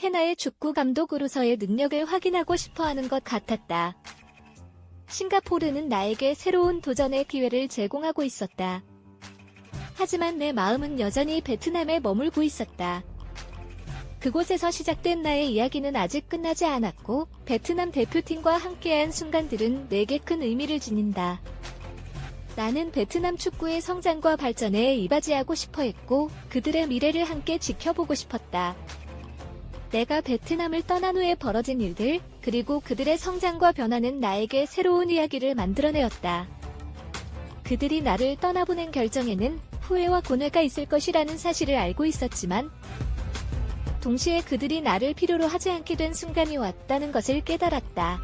해나의 축구 감독으로서의 능력을 확인하고 싶어 하는 것 같았다. 싱가포르는 나에게 새로운 도전의 기회를 제공하고 있었다. 하지만 내 마음은 여전히 베트남에 머물고 있었다. 그곳에서 시작된 나의 이야기는 아직 끝나지 않았고, 베트남 대표팀과 함께한 순간들은 내게 큰 의미를 지닌다. 나는 베트남 축구의 성장과 발전에 이바지하고 싶어 했고, 그들의 미래를 함께 지켜보고 싶었다. 내가 베트남을 떠난 후에 벌어진 일들, 그리고 그들의 성장과 변화는 나에게 새로운 이야기를 만들어내었다. 그들이 나를 떠나보낸 결정에는 후회와 고뇌가 있을 것이라는 사실을 알고 있었지만, 동시에 그들이 나를 필요로 하지 않게 된 순간이 왔다는 것을 깨달았다.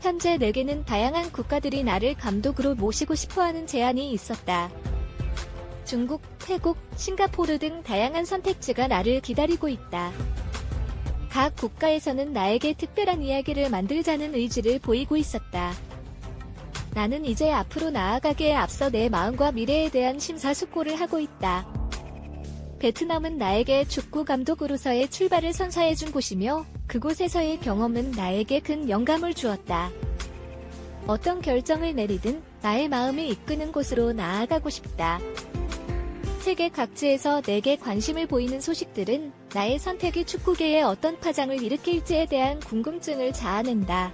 현재 내게는 다양한 국가들이 나를 감독으로 모시고 싶어 하는 제안이 있었다. 중국, 태국, 싱가포르 등 다양한 선택지가 나를 기다리고 있다. 각 국가에서는 나에게 특별한 이야기를 만들자는 의지를 보이고 있었다. 나는 이제 앞으로 나아가기에 앞서 내 마음과 미래에 대한 심사숙고를 하고 있다. 베트남은 나에게 축구 감독으로서의 출발을 선사해준 곳이며 그곳에서의 경험은 나에게 큰 영감을 주었다. 어떤 결정을 내리든 나의 마음이 이끄는 곳으로 나아가고 싶다. 세계 각지에서 내게 관심을 보이는 소식들은 나의 선택이 축구계에 어떤 파장을 일으킬지에 대한 궁금증을 자아낸다.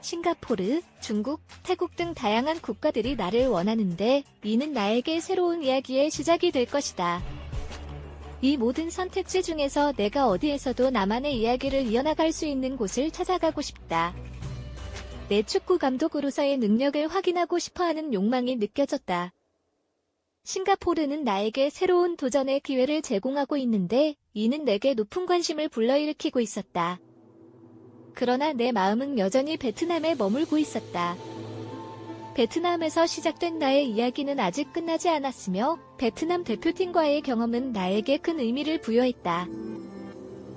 싱가포르, 중국, 태국 등 다양한 국가들이 나를 원하는데 이는 나에게 새로운 이야기의 시작이 될 것이다. 이 모든 선택지 중에서 내가 어디에서도 나만의 이야기를 이어나갈 수 있는 곳을 찾아가고 싶다. 내 축구 감독으로서의 능력을 확인하고 싶어 하는 욕망이 느껴졌다. 싱가포르는 나에게 새로운 도전의 기회를 제공하고 있는데 이는 내게 높은 관심을 불러일으키고 있었다. 그러나 내 마음은 여전히 베트남에 머물고 있었다. 베트남에서 시작된 나의 이야기는 아직 끝나지 않았으며 베트남 대표팀과의 경험은 나에게 큰 의미를 부여했다.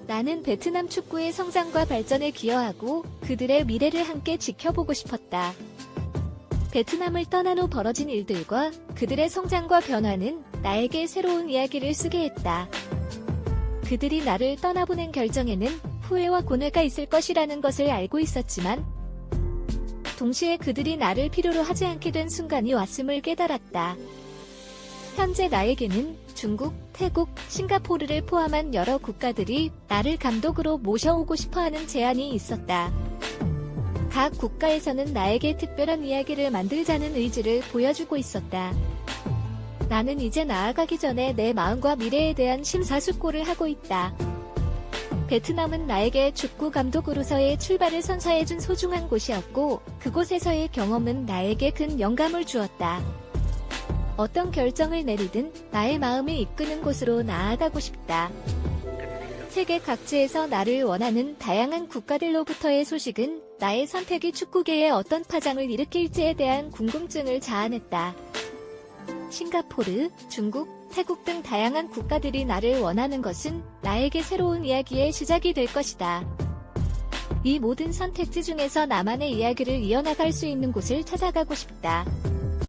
나는 베트남 축구의 성장과 발전에 기여하고 그들의 미래를 함께 지켜보고 싶었다. 베트남을 떠난 후 벌어진 일들과 그들의 성장과 변화는 나에게 새로운 이야기를 쓰게 했다. 그들이 나를 떠나보낸 결정에는 후회와 고뇌가 있을 것이라는 것을 알고 있었지만 동시에 그들이 나를 필요로 하지 않게 된 순간이 왔음을 깨달았다. 현재 나에게는 중국, 태국, 싱가포르를 포함한 여러 국가들이 나를 감독으로 모셔오고 싶어 하는 제안이 있었다. 각 국가에서는 나에게 특별한 이야기를 만들자는 의지를 보여주고 있었다. 나는 이제 나아가기 전에 내 마음과 미래에 대한 심사숙고를 하고 있다. 베트남은 나에게 축구 감독으로서의 출발을 선사해준 소중한 곳이었고, 그곳에서의 경험은 나에게 큰 영감을 주었다. 어떤 결정을 내리든 나의 마음이 이끄는 곳으로 나아가고 싶다. 세계 각지에서 나를 원하는 다양한 국가들로부터의 소식은 나의 선택이 축구계에 어떤 파장을 일으킬지에 대한 궁금증을 자아냈다. 싱가포르, 중국, 태국 등 다양한 국가들이 나를 원하는 것은 나에게 새로운 이야기의 시작이 될 것이다. 이 모든 선택지 중에서 나만의 이야기를 이어나갈 수 있는 곳을 찾아가고 싶다.